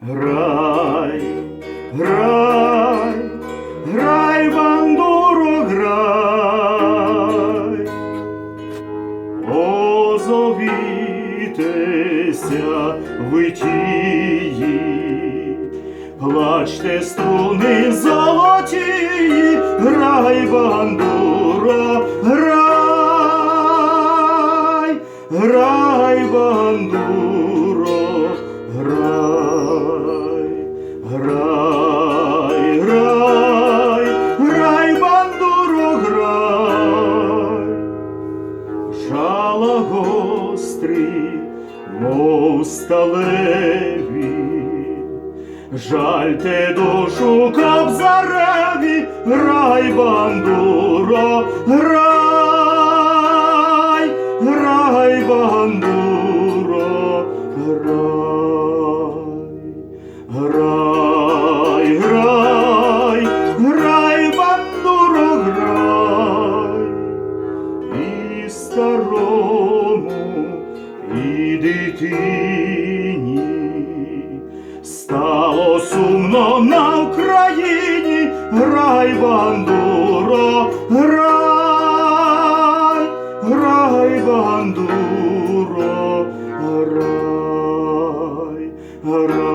грай, грай, грай, бандуро, грай. Озовітеся ви тії, плачте струни золоті, грай, бандуро, грай, грай, бандуро, грай, грай, грай, бандуро, грай. Жала гострі, мов сталеві, жальте душу кобзареві, грай, бандуро, грай, старому, і дитині стало сумно на Україні, грай, бандуро, грай, грай, бандуро, грай, грай,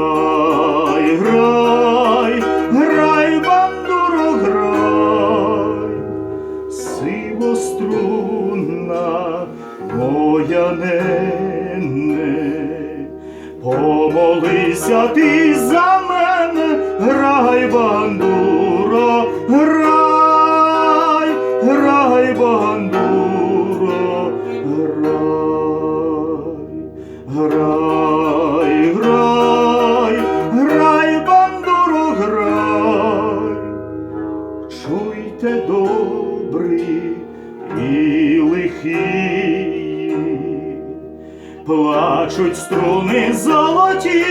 сивострунна моя нене, помолися ти за мене, грай, бандуро, грай, грай, бандуро, Чуйте добрі і лихі, плачуть струни золоті,